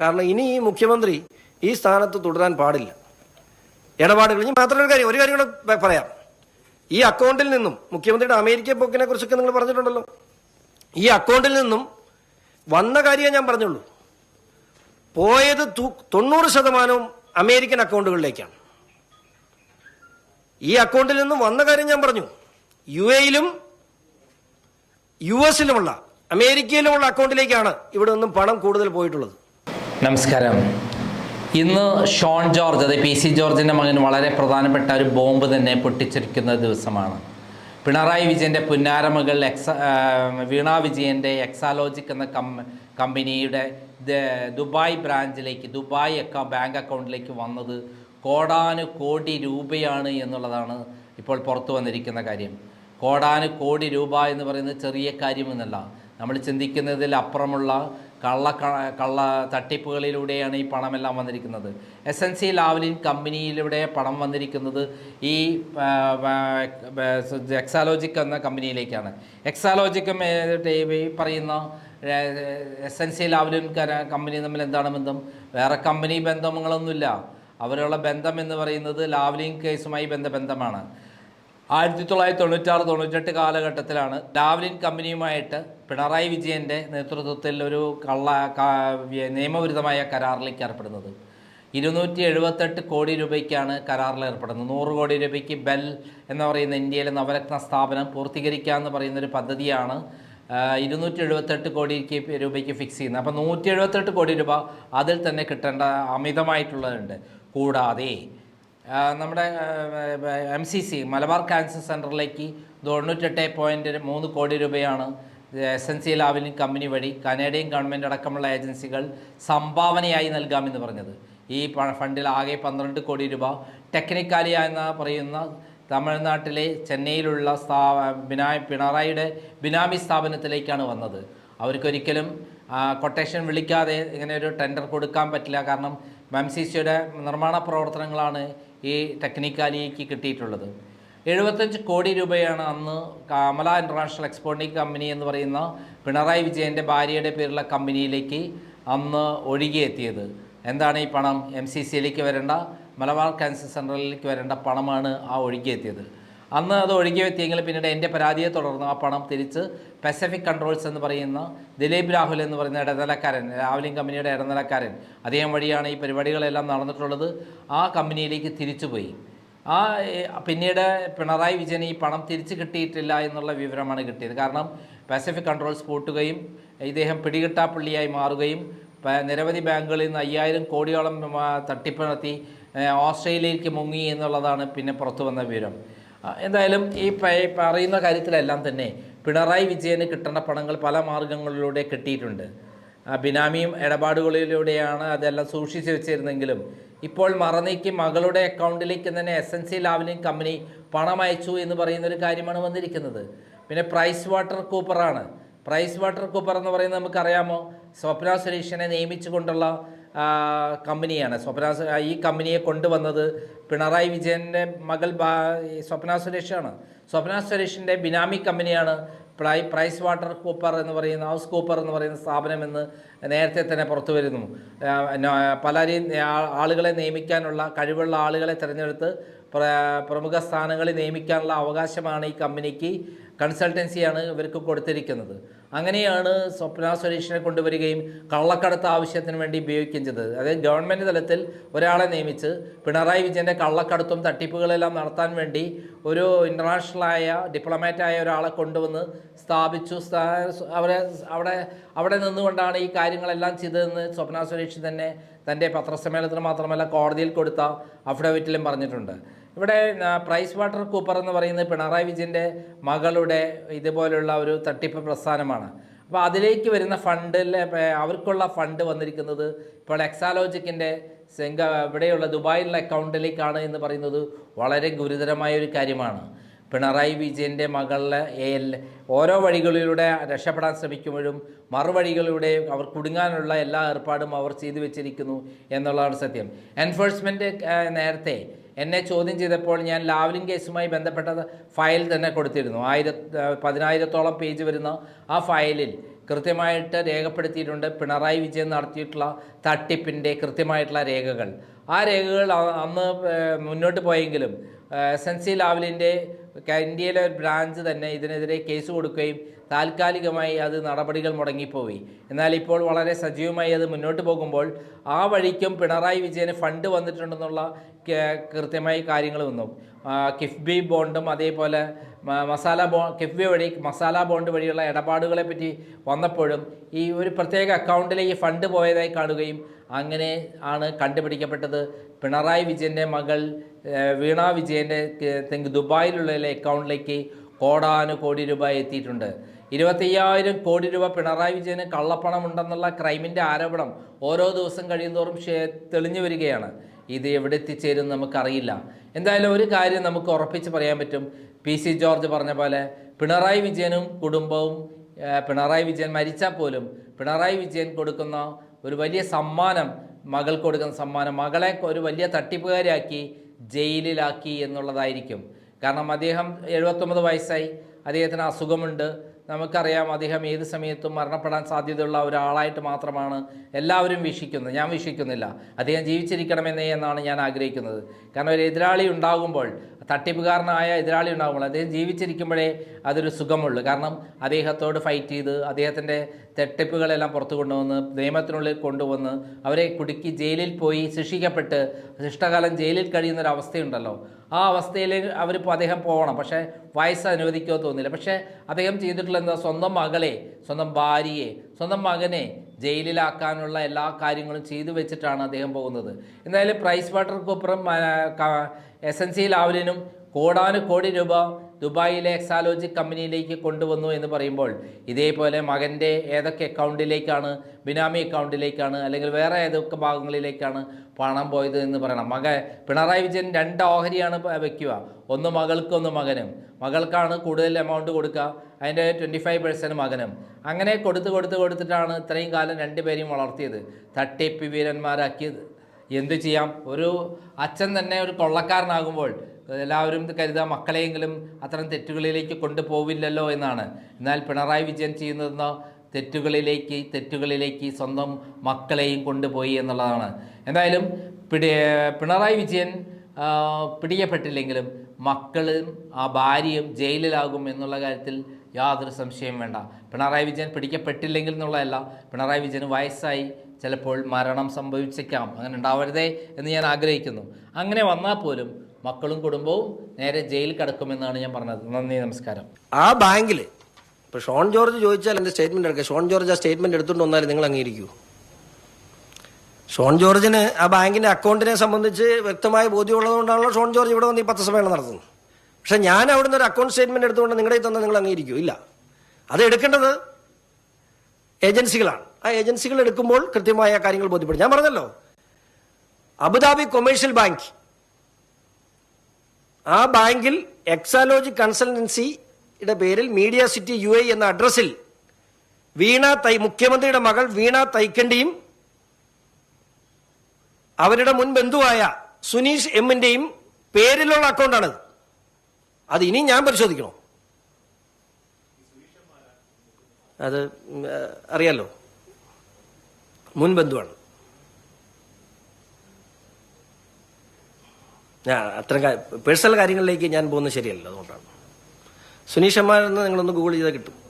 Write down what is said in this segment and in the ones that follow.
കാരണം ഇനി ഈ മുഖ്യമന്ത്രി ഈ സ്ഥാനത്ത് തുടരാൻ പാടില്ല. ഇടപാടുകൾ ഇനി ഒരു കാര്യം ഒരു കാര്യം കൂടെ പറയാം. ഈ അക്കൗണ്ടിൽ നിന്നും മുഖ്യമന്ത്രിയുടെ അമേരിക്ക പോക്കിനെ കുറിച്ചൊക്കെ നിങ്ങൾ പറഞ്ഞിട്ടുണ്ടല്ലോ. ഈ അക്കൗണ്ടിൽ നിന്നും വന്ന കാര്യമേ ഞാൻ പറഞ്ഞുള്ളൂ. പോയത് തൊണ്ണൂറ് ശതമാനവും അമേരിക്കൻ അക്കൗണ്ടുകളിലേക്കാണ്. ഈ അക്കൗണ്ടിൽ നിന്നും വന്ന കാര്യം ഞാൻ പറഞ്ഞു. യു എയിലും യു എസിലുമുള്ള അമേരിക്കയിലുമുള്ള അക്കൗണ്ടിലേക്കാണ് ഇവിടെ നിന്നും പണം കൂടുതൽ പോയിട്ടുള്ളത്. നമസ്കാരം. ഇന്ന് ഷോൺ ജോർജ് അതായത് പി സി ജോർജിന്റെ മകൻ വളരെ പ്രധാനപ്പെട്ട ഒരു ബോംബ് തന്നെ പൊട്ടിച്ചിരിക്കുന്ന ദിവസമാണ്. പിണറായി വിജയന്റെ പുന്നാരമകൾ എക്സ വീണ വിജയന്റെ എക്സാലോജിക് എന്ന കം കമ്പനിയുടെ ദുബായ് ബ്രാഞ്ചിലേക്ക് ദുബായ് അക്ക ബാങ്ക് അക്കൗണ്ടിലേക്ക് വന്നത് കോടാനു കോടി രൂപയാണ് എന്നുള്ളതാണ് ഇപ്പോൾ പുറത്തു വന്നിരിക്കുന്ന കാര്യം. കോടാനു കോടി രൂപ എന്ന് പറയുന്നത് ചെറിയ കാര്യമെന്നല്ല നമ്മൾ ചിന്തിക്കുന്നതിൽ അപ്പുറമുള്ള കള്ള കള്ള തട്ടിപ്പുകളിലൂടെയാണ് ഈ പണമെല്ലാം വന്നിരിക്കുന്നത്. എസ് എൻ സി ലാവലിൻ കമ്പനിയിലൂടെ പണം വന്നിരിക്കുന്നത് ഈ എക്സാലോജിക് എന്ന കമ്പനിയിലേക്കാണ്. എക്സാലോജിക്കും ഈ പറയുന്ന S N C Lavalin company തമ്മിൽ എന്താണ് ബന്ധം? വേറെ കമ്പനി ബന്ധങ്ങളൊന്നുമില്ല അവരുള്ള ബന്ധം എന്ന് പറയുന്നത് ലാവലിൻ കേസുമായി ബന്ധ ബന്ധമാണ് ആയിരത്തി തൊള്ളായിരത്തി തൊണ്ണൂറ്റാറ് തൊണ്ണൂറ്റെട്ട് കാലഘട്ടത്തിലാണ് ലാവ്ലിൻ കമ്പനിയുമായിട്ട് പിണറായി വിജയന്റെ നേതൃത്വത്തിൽ ഒരു കള്ള നിയമവിരുദ്ധമായ കരാറിലേക്ക് ഏർപ്പെടുന്നത്. ഇരുന്നൂറ്റി എഴുപത്തെട്ട് കോടി രൂപയ്ക്കാണ് കരാറിൽ ഏർപ്പെടുന്നത്. നൂറ് കോടി രൂപയ്ക്ക് ബെൽ എന്ന് പറയുന്ന ഇന്ത്യയിലെ നവരത്ന സ്ഥാപനം പൂർത്തീകരിക്കുക എന്ന് പറയുന്ന ഒരു പദ്ധതിയാണ് ഇരുന്നൂറ്റി എഴുപത്തെട്ട് കോടിക്ക് രൂപയ്ക്ക് ഫിക്സ് ചെയ്യുന്നത്. അപ്പോൾ നൂറ്റി എഴുപത്തെട്ട് കോടി രൂപ അതിൽ തന്നെ കിട്ടേണ്ട അമിതമായിട്ടുള്ളതുണ്ട്. കൂടാതെ നമ്മുടെ M C C Malabar cancer സെന്ററിലേക്ക് തൊണ്ണൂറ്റെട്ട് പോയിന്റ് മൂന്ന് കോടി രൂപയാണ് S N C Lavalin company വഴി കനേഡിയൻ ഗവൺമെന്റ് അടക്കമുള്ള ഏജൻസികൾ സംഭാവനയായി നൽകാമെന്ന് പറഞ്ഞത്. ഈ ഫണ്ടിൽ ആകെ പന്ത്രണ്ട് കോടി രൂപ ടെക്നിക്കാലിയ എന്ന് പറയുന്ന തമിഴ്നാട്ടിലെ ചെന്നൈയിലുള്ള സ്ഥാ ബിനാ പിണറായിയുടെ ബിനാമി സ്ഥാപനത്തിലേക്കാണ് വന്നത്. അവർക്കൊരിക്കലും കൊട്ടേഷൻ വിളിക്കാതെ ഇങ്ങനെ ഒരു ടെൻഡർ കൊടുക്കാൻ പറ്റില്ല. കാരണം എം സി സിയുടെ നിർമ്മാണ പ്രവർത്തനങ്ങളാണ് ഈ ടെക്നിക്കാലിക്ക് കിട്ടിയിട്ടുള്ളത്. എഴുപത്തഞ്ച് കോടി രൂപയാണ് അന്ന് കമല ഇന്റർനാഷണൽ എക്സ്പോർട്ടിംഗ് കമ്പനി എന്ന് പറയുന്ന പിണറായി വിജയന്റെ ഭാര്യയുടെ പേരുള്ള കമ്പനിയിലേക്ക് അന്ന് ഒഴുകിയെത്തിയത്. എന്താണ് ഈ പണം? എം സി സിയിലേക്ക് വരേണ്ട മലബാർ ക്യാൻസർ സെന്ററിലേക്ക് വരേണ്ട പണമാണ് ആ ഒഴുകിയെത്തിയത്. അന്ന് അത് ഒഴുകി ഒഴുകിയെത്തിയെങ്കിൽ പിന്നീട് എന്റെ പരാതിയെ തുടർന്ന് ആ പണം തിരിച്ച് പസഫിക് കൺട്രോൾസ് എന്ന് പറയുന്ന ദിലീപ് രാഹുൽ എന്ന് പറയുന്ന ഇടനിലക്കാരൻ രാവലിംഗ് കമ്പനിയുടെ ഇടനിലക്കാരൻ അദ്ദേഹം വഴിയാണ് ഈ പരിപാടികളെല്ലാം നടന്നിട്ടുള്ളത്. ആ കമ്പനിയിലേക്ക് തിരിച്ചുപോയി ആ പിന്നീട് പിണറായി വിജയൻ ഈ പണം തിരിച്ചു കിട്ടിയിട്ടില്ല എന്നുള്ള വിവരമാണ് കിട്ടിയത്. കാരണം പസഫിക് കൺട്രോൾസ് പൂട്ടുകയും ഇദ്ദേഹം പിടികിട്ടാപ്പള്ളിയായി മാറുകയും നിരവധി ബാങ്കുകളിൽ നിന്ന് അയ്യായിരം കോടിയോളം തട്ടിപ്പ് നടത്തി ഓസ്ട്രേലിയയിലേക്ക് മുങ്ങി എന്നുള്ളതാണ് പിന്നെ പുറത്തു വന്ന വിവരം. എന്തായാലും ഈ പറയുന്ന കാര്യത്തിലെല്ലാം തന്നെ പിണറായി വിജയന് കിട്ടേണ്ട പണങ്ങൾ പല മാർഗങ്ങളിലൂടെ കിട്ടിയിട്ടുണ്ട്. ബിനാമിയും ഇടപാടുകളിലൂടെയാണ് അതെല്ലാം സൂക്ഷിച്ചു വെച്ചിരുന്നെങ്കിലും ഇപ്പോൾ മറന്നേക്ക് മകളുടെ അക്കൗണ്ടിലേക്ക് തന്നെ എസ് എൻ സി ലാവലിൻ കമ്പനി പണം അയച്ചു എന്ന് പറയുന്ന ഒരു കാര്യമാണ് വന്നിരിക്കുന്നത്. പിന്നെ പ്രൈസ് വാട്ടർ കൂപ്പറാണ്. പ്രൈസ് വാട്ടർ കൂപ്പർ എന്ന് പറയുന്നത് നമുക്കറിയാമോ? സ്വപ്ന സുരേഷിനെ നിയമിച്ചുകൊണ്ടുള്ള കമ്പനിയാണ്. സ്വപ്ന ഈ കമ്പനിയെ കൊണ്ടുവന്നത് പിണറായി വിജയന്റെ മകൾ സ്വപ്ന സുരേഷാണ്. സ്വപ്ന സുരേഷിന്റെ ബിനാമി കമ്പനിയാണ് പ്രൈ പ്രൈസ് വാട്ടർ കൂപ്പർ എന്ന് പറയുന്ന ഹൗസ് കൂപ്പർ എന്ന് പറയുന്ന സ്ഥാപനമെന്ന് നേരത്തെ തന്നെ പുറത്തു വരുന്നു. പലരെയും ആളുകളെ നിയമിക്കാനുള്ള കഴിവുള്ള ആളുകളെ തിരഞ്ഞെടുത്ത് പ്രമുഖ സ്ഥാനങ്ങളിൽ നിയമിക്കാനുള്ള അവകാശമാണ് ഈ കമ്പനിക്ക് കൺസൾട്ടൻസിയാണ് ഇവർക്ക് കൊടുത്തിരിക്കുന്നത്. അങ്ങനെയാണ് സ്വപ്ന സുരേഷിനെ കൊണ്ടുവരികയും കള്ളക്കടത്ത് ആവശ്യത്തിന് വേണ്ടി ഉപയോഗിക്കുകയും ചെയ്തത്. അതായത് ഗവൺമെന്റ് തലത്തിൽ ഒരാളെ നിയമിച്ച് പിണറായി വിജയന്റെ കള്ളക്കടത്തും തട്ടിപ്പുകളെല്ലാം നടത്താൻ വേണ്ടി ഒരു ഇന്റർനാഷണലായ ഡിപ്ലോമാറ്റായ ഒരാളെ കൊണ്ടുവന്ന് സ്ഥാപിച്ചു. അവരെ അവിടെ അവിടെ നിന്നുകൊണ്ടാണ് ഈ കാര്യങ്ങളെല്ലാം ചെയ്തതെന്ന് സ്വപ്ന സുരേഷ് തന്നെ തന്റെ പത്രസമ്മേളനത്തിന് മാത്രമല്ല കോടതിയിൽ കൊടുത്ത അഫിഡവിറ്റിലും പറഞ്ഞിട്ടുണ്ട്. ഇവിടെ പ്രൈസ് വാട്ടർ കൂപ്പർ എന്ന് പറയുന്നത് പിണറായി വിജയന്റെ മകളുടെ ഇതുപോലുള്ള ഒരു തട്ടിപ്പ് പ്രസ്ഥാനമാണ്. അപ്പോൾ അതിലേക്ക് വരുന്ന ഫണ്ടിൽ അവർക്കുള്ള ഫണ്ട് വന്നിരിക്കുന്നത് ഇപ്പോൾ എക്സാലോജിക്കിന്റെ സെങ്ക ഇവിടെയുള്ള ദുബായിലുള്ള അക്കൗണ്ടിലേക്കാണ് എന്ന് പറയുന്നത് വളരെ ഗുരുതരമായ ഒരു കാര്യമാണ്. പിണറായി വിജയന്റെ മകളിലെ ഓരോ വഴികളിലൂടെ രക്ഷപ്പെടാൻ ശ്രമിക്കുമ്പോഴും മറുവഴികളിലൂടെ അവർ കുടുങ്ങാനുള്ള എല്ലാ ഏർപ്പാടും അവർ ചെയ്തു വെച്ചിരിക്കുന്നു എന്നുള്ളതാണ് സത്യം. എൻഫോഴ്സ്മെന്റ് നേരത്തെ എന്നെ ചോദ്യം ചെയ്തപ്പോൾ ഞാൻ ലാവലിംഗ് കേസുമായി ബന്ധപ്പെട്ട ഫയൽ തന്നെ കൊടുത്തിരുന്നു. ആയിര പതിനായിരത്തോളം പേജ് വരുന്ന ആ ഫയലിൽ കൃത്യമായിട്ട് രേഖപ്പെടുത്തിയിട്ടുണ്ട്. പിണറായി വിജയൻ നടത്തിയിട്ടുള്ള തട്ടിപ്പിന്റെ കൃത്യമായിട്ടുള്ള രേഖകൾ. ആ രേഖകൾ അന്ന് മുന്നോട്ട് പോയെങ്കിലും എസ് എൻ സി ലാവലിന്റെ ഇന്ത്യയിലെ ഒരു ബ്രാഞ്ച് തന്നെ ഇതിനെതിരെ കേസ് കൊടുക്കുകയും താൽക്കാലികമായി അത് നടപടികൾ മുടങ്ങിപ്പോയി. എന്നാൽ ഇപ്പോൾ വളരെ സജീവമായി അത് മുന്നോട്ട് പോകുമ്പോൾ ആ വഴിക്കും പിണറായി വിജയന് ഫണ്ട് വന്നിട്ടുണ്ടെന്നുള്ള കൃത്യമായി കാര്യങ്ങൾ വന്നു. കിഫ്ബി ബോണ്ടും അതേപോലെ മസാല ബോ കിഫ്ബി വഴി മസാല ബോണ്ട് വഴിയുള്ള ഇടപാടുകളെ പറ്റി വന്നപ്പോഴും ഈ ഒരു പ്രത്യേക അക്കൗണ്ടിലേക്ക് ഫണ്ട് പോയതായി കാണുകയും അങ്ങനെ ആണ് കണ്ടുപിടിക്കപ്പെട്ടത്. പിണറായി വിജയന്റെ മകൾ വീണ വിജയന്റെ ദുബായിലുള്ള അക്കൗണ്ടിലേക്ക് കോടാനുകോടി രൂപ എത്തിയിട്ടുണ്ട്. ഇരുപത്തയ്യായിരം കോടി രൂപ പിണറായി വിജയന് കള്ളപ്പണം ഉണ്ടെന്നുള്ള ക്രൈമിന്റെ ആരോപണം ഓരോ ദിവസം കഴിയുന്തോറും തെളിഞ്ഞു വരികയാണ്. ഇത് എവിടെ എത്തിച്ചേരും നമുക്കറിയില്ല. എന്തായാലും ഒരു കാര്യം നമുക്ക് ഉറപ്പിച്ച് പറയാൻ പറ്റും. പി സി ജോർജ് പറഞ്ഞ പോലെ പിണറായി വിജയനും കുടുംബവും പിണറായി വിജയൻ മരിച്ചാൽ പോലും പിണറായി വിജയൻ കൊടുക്കുന്ന ഒരു വലിയ സമ്മാനം മകൾക്ക് കൊടുക്കുന്ന സമ്മാനം മകളെ ഒരു വലിയ തട്ടിപ്പുകാരിയാക്കി ജയിലിലാക്കി എന്നുള്ളതായിരിക്കും. കാരണം അദ്ദേഹം എഴുപത്തൊമ്പത് വയസ്സായി. അദ്ദേഹത്തിന് അസുഖമുണ്ട്. നമുക്കറിയാം അദ്ദേഹം ഏത് സമയത്തും മരണപ്പെടാൻ സാധ്യതയുള്ള ഒരാളായിട്ട് മാത്രമാണ് എല്ലാവരും വീക്ഷിക്കുന്നത്. ഞാൻ വീക്ഷിക്കുന്നില്ല. അദ്ദേഹം ജീവിച്ചിരിക്കണമെന്നേ എന്നാണ് ഞാൻ ആഗ്രഹിക്കുന്നത്. കാരണം ഒരു എതിരാളി ഉണ്ടാകുമ്പോൾ തട്ടിപ്പുകാരനായ എതിരാളി ഉണ്ടാകുമ്പോൾ അദ്ദേഹം ജീവിച്ചിരിക്കുമ്പോഴേ അതൊരു സുഖമുള്ളൂ. കാരണം അദ്ദേഹത്തോട് ഫൈറ്റ് ചെയ്ത് അദ്ദേഹത്തിന്റെ തട്ടിപ്പുകളെല്ലാം പുറത്തു കൊണ്ടുവന്ന് നിയമത്തിനുള്ളിൽ കൊണ്ടുവന്ന് അവരെ കുടുക്കി ജയിലിൽ പോയി ശിക്ഷിക്കപ്പെട്ട് ശിഷ്ടകാലം ജയിലിൽ കഴിയുന്ന ഒരു അവസ്ഥയുണ്ടല്ലോ ആ അവസ്ഥയിൽ അവരിപ്പോൾ അദ്ദേഹം പോകണം പക്ഷേ വയസ്സ് അനുവദിക്കുമോ തോന്നില്ല. പക്ഷേ അദ്ദേഹം ചെയ്തിട്ടുള്ള എന്താ? സ്വന്തം മകളെ സ്വന്തം ഭാര്യയെ സ്വന്തം മകനെ ജയിലിലാക്കാനുള്ള എല്ലാ കാര്യങ്ങളും ചെയ്തു വെച്ചിട്ടാണ് അദ്ദേഹം പോകുന്നത്. എന്തായാലും Price Water S N C ലാവലിനും കോടാനു കോടി രൂപ ദുബായിലെ എക്സാലോജി കമ്പനിയിലേക്ക് കൊണ്ടുവന്നു എന്ന് പറയുമ്പോൾ ഇതേപോലെ മകന്റെ ഏതൊക്കെ അക്കൗണ്ടിലേക്കാണ് ബിനാമി അക്കൗണ്ടിലേക്കാണ് അല്ലെങ്കിൽ വേറെ ഏതൊക്കെ ഭാഗങ്ങളിലേക്കാണ് പണം പോയത് എന്ന് പറയണം. മക പിണറായി വിജയൻ രണ്ട് ഓഹരിയാണ് വയ്ക്കുക ഒന്ന് മകൾക്കും ഒന്ന് മകനും. മകൾക്കാണ് കൂടുതൽ എമൗണ്ട് കൊടുക്കുക. അതിന്റെ ട്വന്റി ഫൈവ് പെർസെന്റ് മകനും. അങ്ങനെ കൊടുത്ത് കൊടുത്ത് കൊടുത്തിട്ടാണ് ഇത്രയും കാലം രണ്ടുപേരെയും വളർത്തിയത്. തട്ടിപ്പ് വീരന്മാരാക്കിയത്. എന്തു ചെയ്യാം? ഒരു അച്ഛൻ തന്നെ ഒരു കൊള്ളക്കാരനാകുമ്പോൾ എല്ലാവരും കരുതുക മക്കളെയെങ്കിലും അത്തരം തെറ്റുകളിലേക്ക് കൊണ്ടുപോവില്ലല്ലോ എന്നാണ്. എന്നാൽ പിണറായി വിജയൻ ചെയ്യുന്നതെന്ന് തെറ്റുകളിലേക്ക് തെറ്റുകളിലേക്ക് സ്വന്തം മക്കളെയും കൊണ്ടുപോയി എന്നുള്ളതാണ്. എന്തായാലും പിടി പിണറായി വിജയൻ പിടിക്കപ്പെട്ടില്ലെങ്കിലും മക്കളും ആ ഭാര്യയും ജയിലിലാകും എന്നുള്ള കാര്യത്തിൽ യാതൊരു സംശയവും വേണ്ട. പിണറായി വിജയൻ പിടിക്കപ്പെട്ടില്ലെങ്കിൽ എന്നുള്ളതല്ല പിണറായി വിജയന് വയസ്സായി ചിലപ്പോൾ മരണം സംഭവിച്ചേക്കാം. അങ്ങനെ ഉണ്ടാവരുതേ എന്ന് ഞാൻ ആഗ്രഹിക്കുന്നു. അങ്ങനെ വന്നാൽ പോലും മക്കളും കുടുംബവും നേരെ ജയിലിൽ കിടക്കുമെന്നാണ് ഞാൻ പറഞ്ഞത്. നന്ദി നമസ്കാരം. ആ ബാങ്കിൽ ഇപ്പൊ ഷോൺ ജോർജ് ചോദിച്ചാൽ എന്റെ സ്റ്റേറ്റ്മെന്റ് എടുക്കുക? ഷോൺ ജോർജ് ആ സ്റ്റേറ്റ്മെന്റ് എടുത്തുകൊണ്ട് വന്നാലും നിങ്ങൾ അംഗീകരിക്കൂ. ഷോൺ ജോർജിന് ആ ബാങ്കിന്റെ അക്കൗണ്ടിനെ സംബന്ധിച്ച് വ്യക്തമായ ബോധ്യമുള്ളതുകൊണ്ടാണല്ലോ ഷോൺ ജോർജ് ഇവിടെ വന്ന് ഈ പത്രസമ്മേളനം നടത്തുന്നത്. പക്ഷെ ഞാൻ അവിടുന്ന് ഒരു അക്കൗണ്ട് സ്റ്റേറ്റ്മെന്റ് എടുത്തുകൊണ്ട് നിങ്ങളുടെ തന്നെ നിങ്ങൾ അംഗീകരിക്കൂ. ഇല്ല. അത് എടുക്കേണ്ടത് ഏജൻസികളാണ്. ആ ഏജൻസികൾ എടുക്കുമ്പോൾ കൃത്യമായ കാര്യങ്ങൾ ബോധ്യപ്പെടും. ഞാൻ പറഞ്ഞല്ലോ. അബുദാബി കൊമേഴ്ഷ്യൽ ബാങ്ക് ആ ബാങ്കിൽ എക്സാലോജി കൺസൾട്ടൻസിയുടെ പേരിൽ മീഡിയ സിറ്റി യു എന്ന അഡ്രസ്സിൽ വീണ തൈ മുഖ്യമന്ത്രിയുടെ മകൾ വീണ തൈക്കണ്ടിയും അവരുടെ മുൻ ബന്ധുവായ സുനീഷ് എമ്മിന്റെയും പേരിലുള്ള അക്കൗണ്ടാണത് അത്. ഇനി ഞാൻ പരിശോധിക്കണോ? അത് അറിയാലോ? മുൻ ബന്ധുവാണ് ഞാൻ അത്തരം പേഴ്സണൽ കാര്യങ്ങളിലേക്ക് ഞാൻ പോകുന്നത് ശരിയല്ല അതുകൊണ്ടാണ്. സുനീഷ് അമ്മാരെന്ന് നിങ്ങളൊന്ന് ഗൂഗിൾ ചെയ്താൽ കിട്ടും.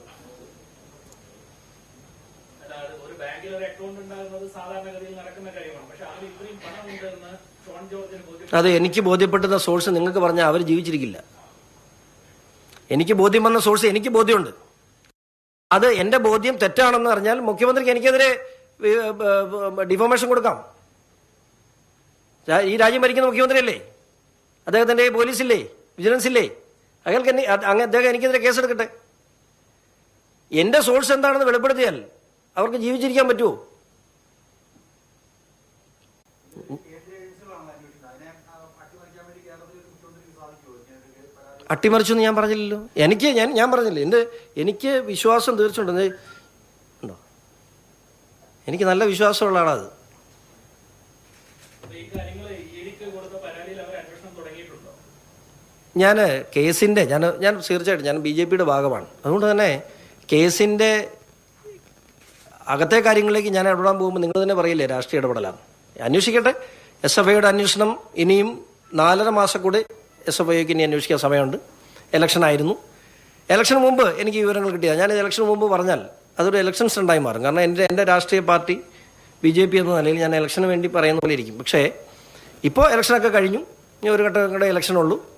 അത് എനിക്ക് ബോധ്യപ്പെട്ടുന്ന സോഴ്സ് നിങ്ങൾക്ക് പറഞ്ഞാൽ അവർ ജീവിച്ചിരിക്കില്ല. എനിക്ക് ബോധ്യം വന്ന സോഴ്സ് എനിക്ക് ബോധ്യമുണ്ട്. അത് എന്റെ ബോധ്യം തെറ്റാണെന്ന് അറിഞ്ഞാൽ മുഖ്യമന്ത്രിക്ക് എനിക്കെതിരെ ഡിഫോമേഷൻ കൊടുക്കാം. ഈ രാജ്യം ഭരിക്കുന്ന മുഖ്യമന്ത്രിയല്ലേ? അദ്ദേഹത്തിന്റെ പോലീസില്ലേ? വിജിലൻസ് ഇല്ലേ അയാൾക്ക് എന്നെ അത് അങ്ങ് അദ്ദേഹം എനിക്കെതിരെ കേസെടുക്കട്ടെ. എന്റെ സോഴ്സ് എന്താണെന്ന് വെളിപ്പെടുത്തിയാൽ അവർക്ക് ജീവിച്ചിരിക്കാൻ പറ്റുമോ അട്ടിമറിച്ചു എന്ന് ഞാൻ പറഞ്ഞില്ലല്ലോ. എനിക്ക് ഞാൻ ഞാൻ പറഞ്ഞില്ല? എന്റെ എനിക്ക് വിശ്വാസം തീർച്ചയായിട്ടും ഉണ്ടോ? എനിക്ക് നല്ല വിശ്വാസമുള്ള ആളത് അപ്പൊ ഈ കാര്യങ്ങൾ ഇഡിക്ക് കൊടുത്ത പരാതിയിൽ അവർ അന്വേഷണം തുടങ്ങിയിട്ടുണ്ടോ ഞാൻ കേസിന്റെ ഞാൻ ഞാൻ തീർച്ചയായിട്ടും ഞാൻ ബി ജെ പിയുടെ ഭാഗമാണ്. അതുകൊണ്ട് തന്നെ കേസിന്റെ അകത്തെ കാര്യങ്ങളിലേക്ക് ഞാൻ ഇടപെടാൻ പോകുമ്പോൾ നിങ്ങൾ തന്നെ പറയില്ലേ രാഷ്ട്രീയ ഇടപെടലാണ് അന്വേഷിക്കട്ടെ. എസ് എഫ് ഐയുടെ അന്വേഷണം ഇനിയും നാലര മാസം കൂടി എസ് എഫ് ഐക്ക് ഇനി അന്വേഷിക്കാൻ സമയമുണ്ട്. ഇലക്ഷൻ ആയിരുന്നു. ഇലക്ഷന് മുമ്പ് എനിക്ക് വിവരങ്ങൾ കിട്ടിയത്. ഞാൻ ഇലക്ഷന് മുമ്പ് പറഞ്ഞാൽ അതൊരു ഇലക്ഷൻ സ്റ്റണ്ടായി മാറും. കാരണം എന്റെ എന്റെ രാഷ്ട്രീയ പാർട്ടി ബി ജെ പി എന്ന നിലയിൽ ഞാൻ ഇലക്ഷന് വേണ്ടി പറയുന്ന പോലെ ഇരിക്കും. പക്ഷേ ഇപ്പോൾ ഇലക്ഷനൊക്കെ കഴിഞ്ഞു. ഇനി ഒരു ഘട്ടം കൂടെ ഇലക്ഷനുള്ളൂ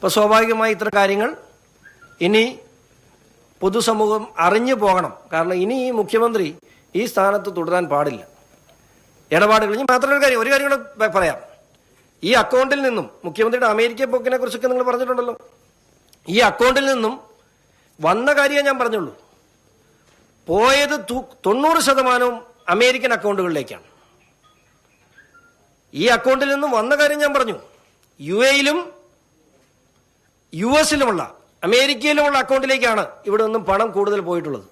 അപ്പോൾ സ്വാഭാവികമായി ഇത്ര കാര്യങ്ങൾ ഇനി പൊതുസമൂഹം അറിഞ്ഞു പോകണം. കാരണം ഇനി ഈ മുഖ്യമന്ത്രി ഈ സ്ഥാനത്ത് തുടരാൻ പാടില്ല. ഇടപാടുകൾ ഇനി മാത്രമല്ല ഒരു കാര്യം ഒരു കാര്യം കൂടെ പറയാം. ഈ അക്കൗണ്ടിൽ നിന്നും മുഖ്യമന്ത്രിയുടെ അമേരിക്ക പോക്കിനെ കുറിച്ചൊക്കെ നിങ്ങൾ പറഞ്ഞിട്ടുണ്ടല്ലോ. ഈ അക്കൗണ്ടിൽ നിന്നും വന്ന കാര്യമേ ഞാൻ പറഞ്ഞുള്ളൂ. പോയത് തൊണ്ണൂറ് ശതമാനവും അമേരിക്കൻ അക്കൗണ്ടുകളിലേക്കാണ്. ഈ അക്കൗണ്ടിൽ നിന്നും വന്ന കാര്യം ഞാൻ പറഞ്ഞു. യു എയിലും യു എസിലുമുള്ള അമേരിക്കയിലുമുള്ള അക്കൗണ്ടിലേക്കാണ് ഇവിടെ നിന്നും പണം കൂടുതൽ പോയിട്ടുള്ളത്.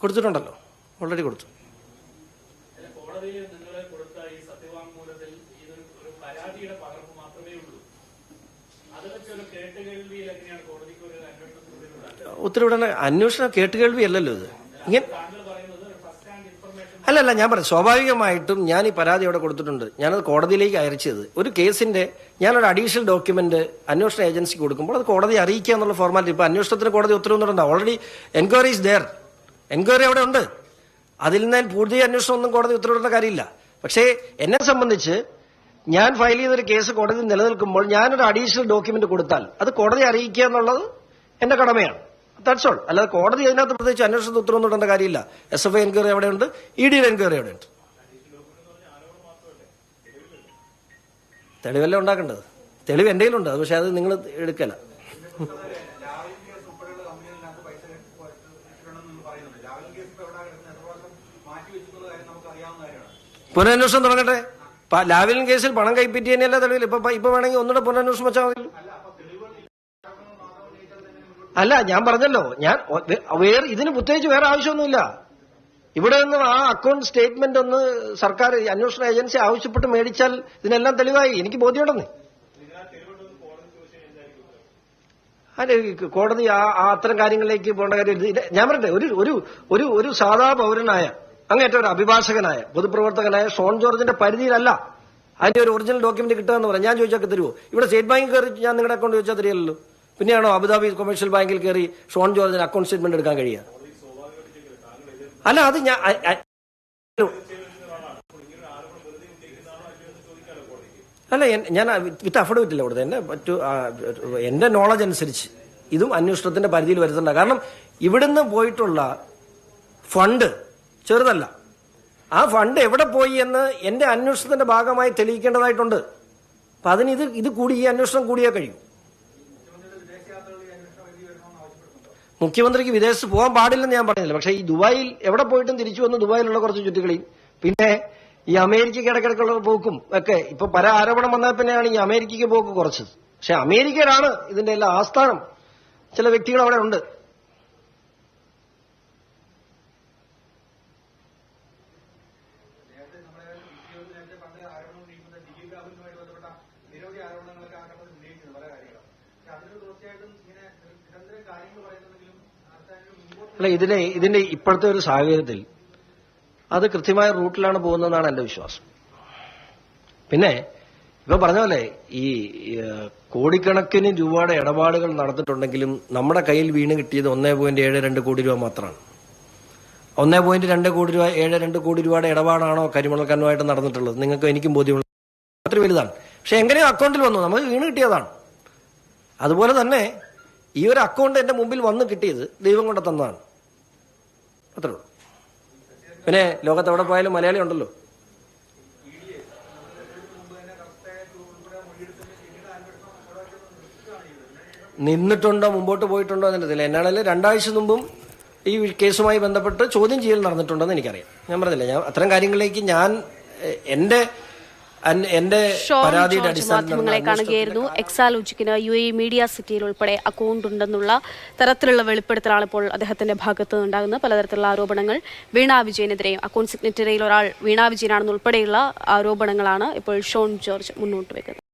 കൊടുത്തിട്ടുണ്ടല്ലോ. ഓൾറെഡി കൊടുത്തു. ഉത്തരവിടേണ്ട അന്വേഷണം കേട്ടുകേൾവി അല്ലല്ലോ ഇത്. ഇങ്ങനെ അല്ലല്ല ഞാൻ പറഞ്ഞു സ്വാഭാവികമായിട്ടും ഞാൻ ഈ പരാതി അവിടെ കൊടുത്തിട്ടുണ്ട്. ഞാനത് കോടതിയിലേക്ക് അയച്ചത്. ഒരു കേസിന്റെ ഞാനൊരു അഡീഷണൽ ഡോക്യുമെന്റ് അന്വേഷണ ഏജൻസിക്ക് കൊടുക്കുമ്പോൾ അത് കോടതി അറിയിക്കുക എന്നുള്ള ഫോർമാലിറ്റി ഇപ്പൊ അന്വേഷണത്തിന് കോടതി ഉത്തരവുന്നുണ്ട്? Already enquiry is there enquiry അവിടെ ഉണ്ട്. അതിൽ നിന്ന് പൂർത്തി അന്വേഷണം ഒന്നും കോടതി ഉത്തരവിടേണ്ട കാര്യമില്ല. പക്ഷേ എന്നെ സംബന്ധിച്ച് ഞാൻ ഫയൽ ചെയ്തൊരു കേസ് കോടതി നിലനിൽക്കുമ്പോൾ ഞാനൊരു അഡീഷണൽ ഡോക്യുമെന്റ് കൊടുത്താൽ അത് കോടതി അറിയിക്കുക എന്നുള്ളത് എന്റെ കടമയാണ്. ദാറ്റ്സ് ഓൾ അല്ലാതെ കോടതി അതിനകത്ത് പ്രത്യേകിച്ച് അന്വേഷണത്തിന് ഉത്തരവൊന്നും ഇടേണ്ട കാര്യമില്ല. എസ് എഫ് ഐ എൻക്വയറി എവിടെയുണ്ട് ഇ ഡിയുടെ എൻക്വയറി എവിടെയുണ്ട് തെളിവല്ല ഉണ്ടാക്കേണ്ടത്? തെളിവ് എന്റെ കയ്യിലുണ്ട്. പക്ഷെ അത് നിങ്ങൾ എടുക്കല. പുനരന്വേഷണം തുടങ്ങട്ടെ. ലാവലിൻ കേസിൽ പണം കൈപ്പറ്റിയതിനല്ല തെളിവില്ല ഇപ്പൊ ഇപ്പൊ വേണമെങ്കിൽ ഒന്നുകൂടെ പുനരന്വേഷണം വെച്ചാൽ മതി. അല്ല ഞാൻ പറഞ്ഞല്ലോ ഞാൻ വേറെ ഇതിന് പ്രത്യേകിച്ച് വേറെ ആവശ്യമൊന്നുമില്ല. ഇവിടെ നിന്ന് ആ അക്കൗണ്ട് സ്റ്റേറ്റ്മെന്റ് ഒന്ന് സർക്കാർ അന്വേഷണ ഏജൻസി ആവശ്യപ്പെട്ട് മേടിച്ചാൽ ഇതിനെല്ലാം തെളിവായി. എനിക്ക് ബോധ്യമുണ്ടെന്ന്. അല്ലെ കോടതി ആ അത്തരം കാര്യങ്ങളിലേക്ക് പോകേണ്ട കാര്യം ഞാൻ പറയട്ടെ ഒരു ഒരു ഒരു ഒരു സാധാ പൗരനായ അങ്ങേറ്റ ഒരു അഭിഭാഷകനായ പൊതുപ്രവർത്തകനായ ഷോൺ ജോർജിന്റെ പരിധിയിലല്ല അതിന്റെ ഒരു ഒറിജിനൽ ഡോക്യുമെന്റ് കിട്ടുക എന്ന് പറയാം. ഞാൻ ചോദിച്ചാൽ തരുമോ ഇവിടെ സ്റ്റേറ്റ് ബാങ്കിൽ കയറി ഞാൻ നിങ്ങളുടെ അക്കൗണ്ട് ചോദിച്ചാൽ തരികയല്ലോ പിന്നെയാണോ അബുദാബി കൊമേഴ്ഷ്യൽ ബാങ്കിൽ കയറി ഷോൺ ജോർജിന് അക്കൗണ്ട് സ്റ്റേറ്റ്മെന്റ് എടുക്കാൻ കഴിയുക? അല്ല അത് ഞാൻ അല്ല ഞാൻ വിത്ത് അഫിഡവിറ്റ് ഇല്ല കൊടുത്തത് എന്റെ മറ്റു എന്റെ നോളജ് അനുസരിച്ച് ഇതും അന്വേഷണത്തിന്റെ പരിധിയിൽ വരുന്നുണ്ട്. കാരണം ഇവിടുന്ന് പോയിട്ടുള്ള ഫണ്ട് ചെറുതല്ല. ആ ഫണ്ട് എവിടെ പോയി എന്ന് എന്റെ അന്വേഷണത്തിന്റെ ഭാഗമായി തെളിയിക്കേണ്ടതായിട്ടുണ്ട്. അപ്പൊ അതിന് ഇത് ഇത് കൂടി ഈ അന്വേഷണം കൂടിയേ കഴിയൂ. മുഖ്യമന്ത്രിക്ക് വിദേശത്ത് പോകാൻ പാടില്ലെന്ന് ഞാൻ പറഞ്ഞില്ല. പക്ഷേ ഈ ദുബായിൽ എവിടെ പോയിട്ടും തിരിച്ചു വന്ന് ദുബായിലുള്ള കുറച്ച് ചുറ്റുകളിയും. പിന്നെ ഈ അമേരിക്കയ്ക്ക് ഇടക്കിടക്കുള്ള പോക്കും ഒക്കെ ഇപ്പൊ പല ആരോപണം വന്നാൽ തന്നെയാണ് ഈ അമേരിക്കയ്ക്ക് പോക്ക് കുറച്ചത്. പക്ഷെ അമേരിക്കയിലാണ് ഇതിന്റെ എല്ലാ ആസ്ഥാനം. ചില വ്യക്തികൾ അവിടെ ഉണ്ട്. അല്ല ഇതിനെ ഇതിന്റെ ഇപ്പോഴത്തെ ഒരു സാഹചര്യത്തിൽ അത് കൃത്യമായ റൂട്ടിലാണ് പോകുന്നതെന്നാണ് എന്റെ വിശ്വാസം. പിന്നെ ഇപ്പൊ പറഞ്ഞ പോലെ ഈ കോടിക്കണക്കിന് രൂപയുടെ ഇടപാടുകൾ നടന്നിട്ടുണ്ടെങ്കിലും നമ്മുടെ കയ്യിൽ വീണ് കിട്ടിയത് ഒന്നേ പോയിന്റ് ഏഴ് രണ്ട് കോടി രൂപ മാത്രമാണ്. ഒന്നേ പോയിന്റ് രണ്ട് കോടി രൂപ ഏഴ് രണ്ട് കോടി രൂപയുടെ ഇടപാടാണോ കരിമണൽ കന്നുമായിട്ട് നടന്നിട്ടുള്ളത്? നിങ്ങൾക്ക് എനിക്കും ബോധ്യമുള്ള അത്ര വലുതാണ്. പക്ഷെ എങ്ങനെയോ അക്കൗണ്ടിൽ വന്നു. നമുക്ക് വീണ് കിട്ടിയതാണ്. അതുപോലെ തന്നെ ഈ ഒരു അക്കൗണ്ട് എന്റെ മുമ്പിൽ വന്ന് കിട്ടിയത് ദൈവം കൊണ്ട് തന്നതാണ്. അത്രേ ഉള്ളൂ. പിന്നെ ലോകത്ത് എവിടെ പോയാലും മലയാളി ഉണ്ടല്ലോ. നിന്നിട്ടുണ്ടോ മുമ്പോട്ട് പോയിട്ടുണ്ടോ എന്നതിൽ എന്നാണേൽ രണ്ടാഴ്ച മുമ്പും ഈ കേസുമായി ബന്ധപ്പെട്ട് ചോദ്യം ചെയ്യൽ നടന്നിട്ടുണ്ടെന്ന് എനിക്കറിയാം. ഞാൻ പറഞ്ഞില്ല ഞാൻ അത്തരം കാര്യങ്ങളിലേക്ക് ഞാൻ എ- എന്റെ പരാതിയുടെ മാധ്യമങ്ങളെ കാണുകയായിരുന്നു. എക്സാലോജിക്കിന് യു എ മീഡിയ സിറ്റിയിൽ ഉൾപ്പെടെ അക്കൗണ്ട് ഉണ്ടെന്നുള്ള തരത്തിലുള്ള വെളിപ്പെടുത്തലാണ് ഇപ്പോൾ അദ്ദേഹത്തിന്റെ ഭാഗത്ത് ഉണ്ടാകുന്നത് പലതരത്തിലുള്ള ആരോപണങ്ങൾ വീണ വിജയനെതിരെയും അക്കൗണ്ട് സിഗ്നറ്ററിയിൽ ഒരാൾ വീണ വിജയനാണെന്നുൾപ്പെടെയുള്ള ആരോപണങ്ങളാണ് ഇപ്പോൾ ഷോൺ ജോർജ് മുന്നോട്ട് വെക്കുന്നത്.